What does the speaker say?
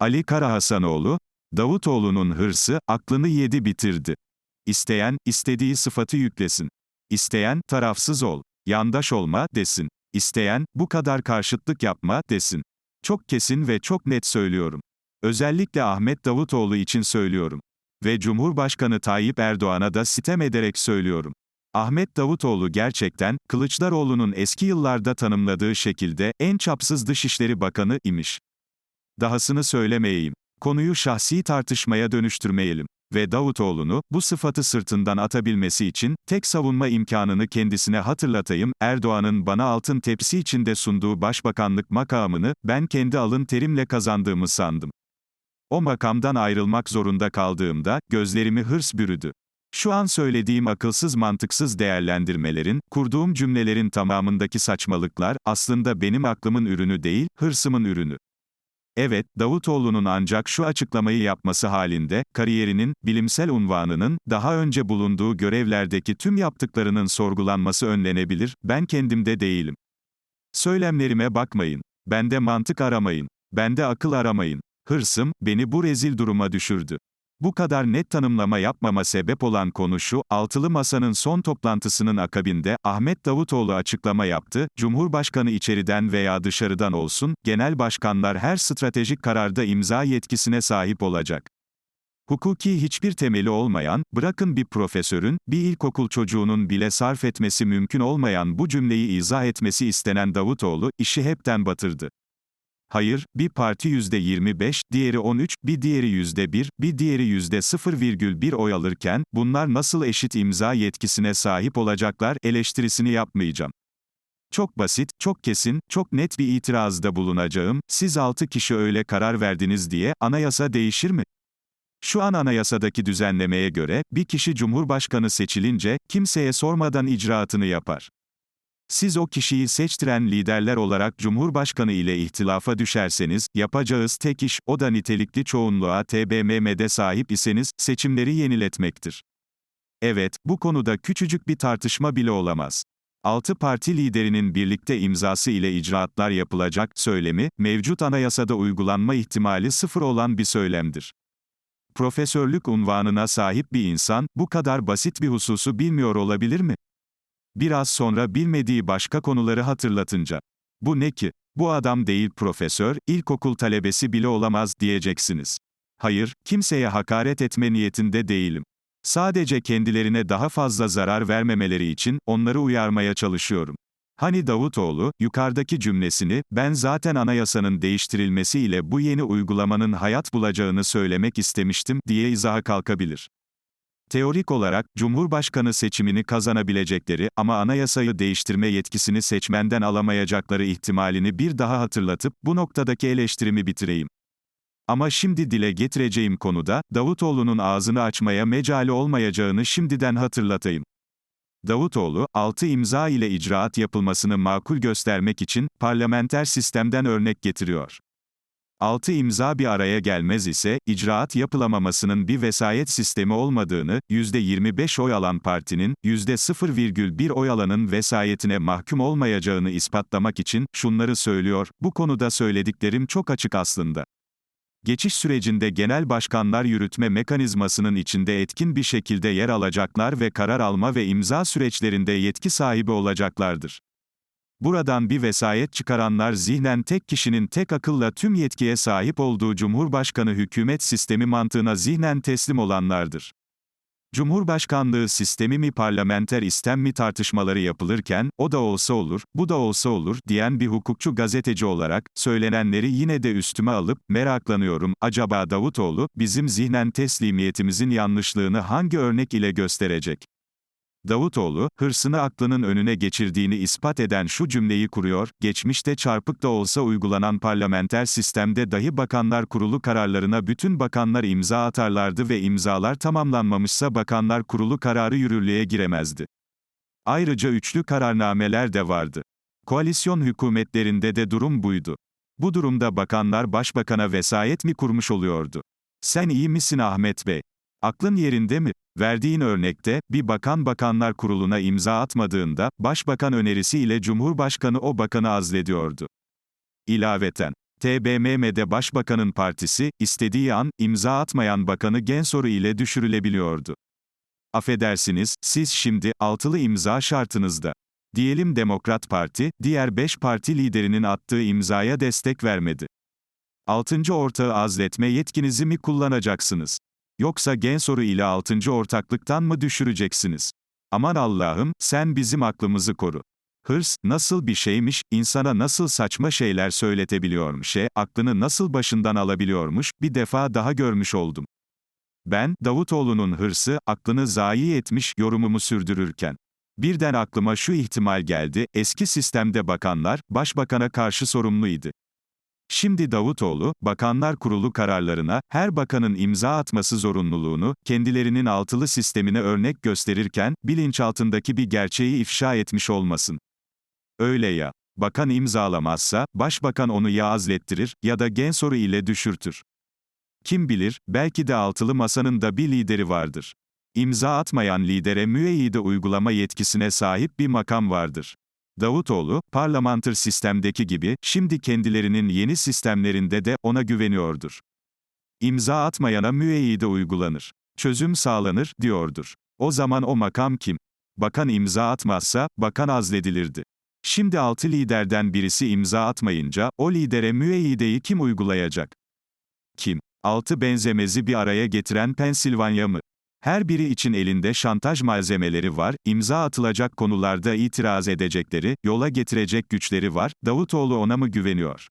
Ali Karahasanoğlu, Davutoğlu'nun hırsı, aklını yedi bitirdi. İsteyen, istediği sıfatı yüklesin. İsteyen, tarafsız ol, yandaş olma, desin. İsteyen, bu kadar karşıtlık yapma, desin. Çok kesin ve çok net söylüyorum. Özellikle Ahmet Davutoğlu için söylüyorum. Ve Cumhurbaşkanı Tayyip Erdoğan'a da sitem ederek söylüyorum. Ahmet Davutoğlu gerçekten, Kılıçdaroğlu'nun eski yıllarda tanımladığı şekilde, en çapsız Dışişleri Bakanı imiş. Dahasını söylemeyeyim. Konuyu şahsi tartışmaya dönüştürmeyelim. Ve Davutoğlu'nu, bu sıfatı sırtından atabilmesi için, tek savunma imkanını kendisine hatırlatayım, Erdoğan'ın bana altın tepsi içinde sunduğu başbakanlık makamını, ben kendi alın terimle kazandığımı sandım. O makamdan ayrılmak zorunda kaldığımda, gözlerimi hırs bürüdü. Şu an söylediğim akılsız mantıksız değerlendirmelerin, kurduğum cümlelerin tamamındaki saçmalıklar, aslında benim aklımın ürünü değil, hırsımın ürünü. Evet, Davutoğlu'nun ancak şu açıklamayı yapması halinde, kariyerinin, bilimsel unvanının, daha önce bulunduğu görevlerdeki tüm yaptıklarının sorgulanması önlenebilir, ben kendimde değilim. Söylemlerime bakmayın. Bende mantık aramayın. Bende akıl aramayın. Hırsım, beni bu rezil duruma düşürdü. Bu kadar net tanımlama yapmama sebep olan konu şu, Altılı Masa'nın son toplantısının akabinde, Ahmet Davutoğlu açıklama yaptı, Cumhurbaşkanı içeriden veya dışarıdan olsun, genel başkanlar her stratejik kararda imza yetkisine sahip olacak. Hukuki hiçbir temeli olmayan, bırakın bir profesörün, bir ilkokul çocuğunun bile sarf etmesi mümkün olmayan bu cümleyi izah etmesi istenen Davutoğlu, işi hepten batırdı. Hayır, bir parti %25, diğeri 13, bir diğeri %1, bir diğeri %0,1 oy alırken, bunlar nasıl eşit imza yetkisine sahip olacaklar eleştirisini yapmayacağım. Çok basit, çok kesin, çok net bir itirazda bulunacağım, siz 6 kişi öyle karar verdiniz diye, anayasa değişir mi? Şu an anayasadaki düzenlemeye göre, bir kişi cumhurbaşkanı seçilince, kimseye sormadan icraatını yapar. Siz o kişiyi seçtiren liderler olarak Cumhurbaşkanı ile ihtilafa düşerseniz, yapacağız tek iş, o da nitelikli çoğunluğa TBMM'de sahip iseniz, seçimleri yeniletmektir. Evet, bu konuda küçücük bir tartışma bile olamaz. Altı parti liderinin birlikte imzası ile icraatlar yapılacak söylemi, mevcut anayasada uygulanma ihtimali sıfır olan bir söylemdir. Profesörlük unvanına sahip bir insan, bu kadar basit bir hususu bilmiyor olabilir mi? Biraz sonra bilmediği başka konuları hatırlatınca. Bu ne ki? Bu adam değil profesör, ilkokul talebesi bile olamaz diyeceksiniz. Hayır, kimseye hakaret etme niyetinde değilim. Sadece kendilerine daha fazla zarar vermemeleri için onları uyarmaya çalışıyorum. Hani Davutoğlu, yukarıdaki cümlesini, ben zaten anayasanın değiştirilmesiyle bu yeni uygulamanın hayat bulacağını söylemek istemiştim, diye izaha kalkabilir. Teorik olarak, Cumhurbaşkanı seçimini kazanabilecekleri ama anayasayı değiştirme yetkisini seçmenden alamayacakları ihtimalini bir daha hatırlatıp, bu noktadaki eleştirimi bitireyim. Ama şimdi dile getireceğim konuda, Davutoğlu'nun ağzını açmaya mecali olmayacağını şimdiden hatırlatayım. Davutoğlu, 6 imza ile icraat yapılmasını makul göstermek için, parlamenter sistemden örnek getiriyor. 6 imza bir araya gelmez ise, icraat yapılamamasının bir vesayet sistemi olmadığını, %25 oy alan partinin, %0,1 oy alanın vesayetine mahkum olmayacağını ispatlamak için, şunları söylüyor, bu konuda söylediklerim çok açık aslında. Geçiş sürecinde genel başkanlar yürütme mekanizmasının içinde etkin bir şekilde yer alacaklar ve karar alma ve imza süreçlerinde yetki sahibi olacaklardır. Buradan bir vesayet çıkaranlar zihnen tek kişinin tek akılla tüm yetkiye sahip olduğu Cumhurbaşkanı hükümet sistemi mantığına zihnen teslim olanlardır. Cumhurbaşkanlığı sistemi mi parlamenter istem mi tartışmaları yapılırken, o da olsa olur, bu da olsa olur, diyen bir hukukçu gazeteci olarak, söylenenleri yine de üstüme alıp, meraklanıyorum, acaba Davutoğlu, bizim zihnen teslimiyetimizin yanlışlığını hangi örnek ile gösterecek? Davutoğlu, hırsını aklının önüne geçirdiğini ispat eden şu cümleyi kuruyor, geçmişte çarpık da olsa uygulanan parlamenter sistemde dahi bakanlar kurulu kararlarına bütün bakanlar imza atarlardı ve imzalar tamamlanmamışsa bakanlar kurulu kararı yürürlüğe giremezdi. Ayrıca üçlü kararnameler de vardı. Koalisyon hükümetlerinde de durum buydu. Bu durumda bakanlar başbakana vesayet mi kurmuş oluyordu? Sen iyi misin Ahmet Bey? Aklın yerinde mi? Verdiğin örnekte, bir bakan bakanlar kuruluna imza atmadığında, başbakan önerisiyle Cumhurbaşkanı o bakanı azlediyordu. İlaveten, TBMM'de Başbakanın partisi, istediği an, imza atmayan bakanı gen soru ile düşürülebiliyordu. Affedersiniz, siz şimdi, altılı imza şartınızda. Diyelim Demokrat Parti, diğer beş parti liderinin attığı imzaya destek vermedi. Altıncı ortağı azletme yetkinizi mi kullanacaksınız? Yoksa gen soru ile altıncı ortaklıktan mı düşüreceksiniz? Aman Allah'ım, sen bizim aklımızı koru. Hırs, nasıl bir şeymiş, insana nasıl saçma şeyler söyletebiliyormuş e, aklını nasıl başından alabiliyormuş, bir defa daha görmüş oldum. Ben, Davutoğlu'nun hırsı, aklını zayi etmiş, yorumumu sürdürürken. Birden aklıma şu ihtimal geldi, eski sistemde bakanlar, başbakana karşı sorumluydu. Şimdi Davutoğlu, Bakanlar Kurulu kararlarına, her bakanın imza atması zorunluluğunu, kendilerinin altılı sistemine örnek gösterirken, bilinçaltındaki bir gerçeği ifşa etmiş olmasın. Öyle ya. Bakan imzalamazsa, başbakan onu ya azlettirir, ya da gen soru ile düşürtür. Kim bilir, belki de altılı masanın da bir lideri vardır. İmza atmayan lidere müeyyide uygulama yetkisine sahip bir makam vardır. Davutoğlu, parlamentır sistemdeki gibi, şimdi kendilerinin yeni sistemlerinde de ona güveniyordur. İmza atmayana müeyyide uygulanır. Çözüm sağlanır, diyordur. O zaman o makam kim? Bakan imza atmazsa, bakan azledilirdi. Şimdi altı liderden birisi imza atmayınca, o lidere müeyyideyi kim uygulayacak? Kim? Altı benzemezi bir araya getiren Pensilvanya mı? Her biri için elinde şantaj malzemeleri var, imza atılacak konularda itiraz edecekleri, yola getirecek güçleri var, Davutoğlu ona mı güveniyor?